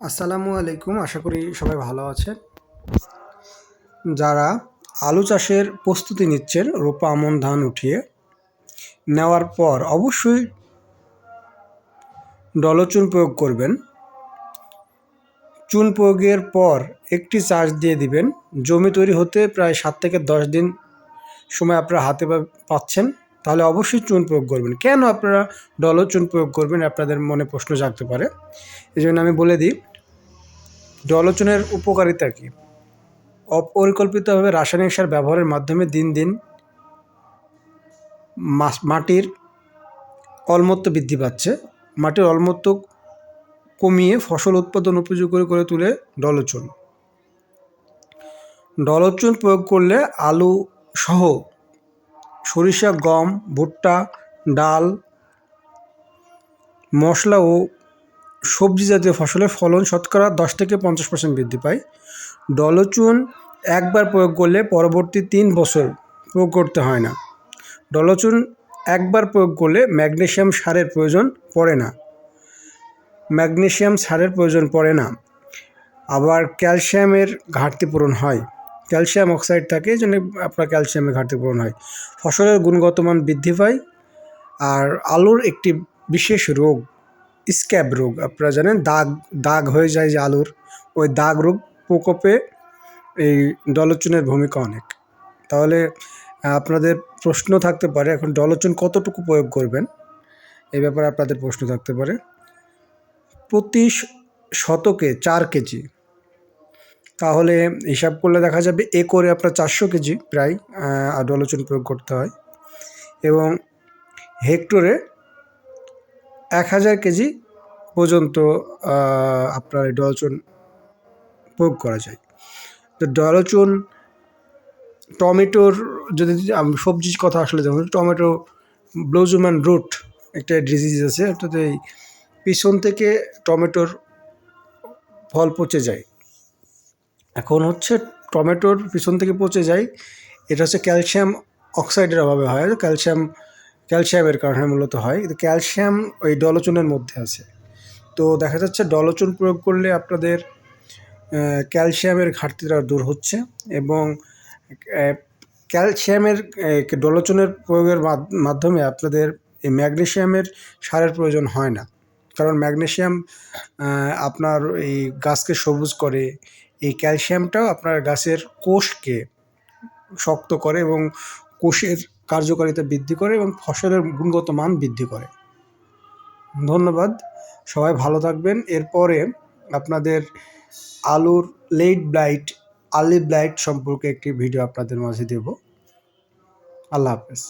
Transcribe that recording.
আসসালামু আলাইকুম, আশা করি সবাই ভালো আছেন। যারা আলু চাষের প্রস্তুতি নিচ্ছেন, রোপা আমন ধান উঠিয়ে নেওয়ার পর অবশ্যই ডলচুন প্রয়োগ করবেন। চুন প্রয়োগের পর একটি চাষ দিয়ে দিবেন। জমি তৈরি হতে প্রায় সাত থেকে দশ দিন সময় আপনারা হাতে পাচ্ছেন। তাহলে অবশ্যই চুন প্রয়োগ করবেন। কেন আপনারা ডলচুন প্রয়োগ করবেন, আপনাদের মনে প্রশ্ন জাগতে পারে। এই জন্য আমি বলে দিই জলচনের উপকারিতা কী? অপরিকল্পিতভাবে রাসায়নিক সার ব্যবহারের মাধ্যমে দিন দিন মাটির অলমত্ব বৃদ্ধি পাচ্ছে। মাটির অলমত্ব কমিয়ে ফসল উৎপাদন উপযোগী করে তুলে ডলচুন। ডলচুন প্রয়োগ করলে আলু সহ সরিষা, গম, ভুট্টা, ডাল, মশলা ও সবজি জাতীয় ফসলের ফলন শতকরা দশ থেকে পঞ্চাশ পার্সেন্ট বৃদ্ধি পায়। ডলচুন একবার প্রয়োগ করলে পরবর্তী তিন বছর প্রয়োগ করতে হয় না। ডলচুন একবার প্রয়োগ করলে ম্যাগনেসিয়াম সারের প্রয়োজন পড়ে না। ম্যাগনেসিয়াম সারের প্রয়োজন পড়ে না। আবার ক্যালসিয়ামের ঘাটতি পূরণ হয়। ক্যালসিয়াম অক্সাইড থাকে, এই জন্য আপনার ক্যালসিয়ামের ঘাটতি পূরণ হয়। ফসলের গুণগত মান বৃদ্ধি পায়। আর আলুর একটি বিশেষ রোগ স্ক্যাব রোগ। আপনারা জানেন, দাগ দাগ হয়ে যায় যে আলুর। ওই দাগ রোগ প্রকোপে এই ডলচুনের ভূমিকা অনেক। তাহলে আপনাদের প্রশ্ন থাকতে পারে, এখন ডলচুন কতটুকু প্রয়োগ করবেন? এই ব্যাপারে আপনাদের প্রশ্ন থাকতে পারে। প্রতি শতকে চার কেজি। তাহলে হিসাব করলে দেখা যাবে, একরে আপনার চারশো কেজি প্রায় ডলচুন প্রয়োগ করতে হয়। এবং হেক্টরে এক হাজার কেজি পর্যন্ত আপনার এই ডলচুন প্রয়োগ করা যায়। তো ডলচুন, টমেটোর যদি সবজির কথা আসলে যেমন টমেটো ব্লোজুম্যান রুট একটা ডিজিজ আছে, অর্থাৎ এই পিছন থেকে টমেটোর ফল পচে যায়। এখন হচ্ছে টমেটোর পিছন থেকে পচে যায়, এটা হচ্ছে ক্যালসিয়াম অক্সাইডের অভাবে হয়, ক্যালসিয়াম ক্যালসিয়ামের কারণে মূলত হয়। কিন্তু ক্যালসিয়াম ওই ডলচুনের মধ্যে আছে। তো দেখা যাচ্ছে ডলচুন প্রয়োগ করলে আপনাদের ক্যালসিয়ামের ঘাটতিটা দূর হচ্ছে এবং ক্যালসিয়ামের ডলচনের প্রয়োগের মাধ- মাধ্যমে আপনাদের এই ম্যাগনেসিয়ামের সারের প্রয়োজন হয় না। কারণ ম্যাগনেসিয়াম আহ, আপনার এই গাছকে সবুজ করে এই ক্যালসিয়ামটাও আপনার গাছের কোষকে শক্ত করে এবং কোষের কার্যকারিতা বৃদ্ধি করে এবং ফসলের গুণগত মান বৃদ্ধি করে। ধন্যবাদ। সবাই ভালো থাকবেন। এরপরে আপনাদের আলুর লেট ব্লাইট আলি ব্লাইট সম্পর্কে একটি ভিডিও আপনাদের মাঝে দেব। আল্লাহ হাফেজ।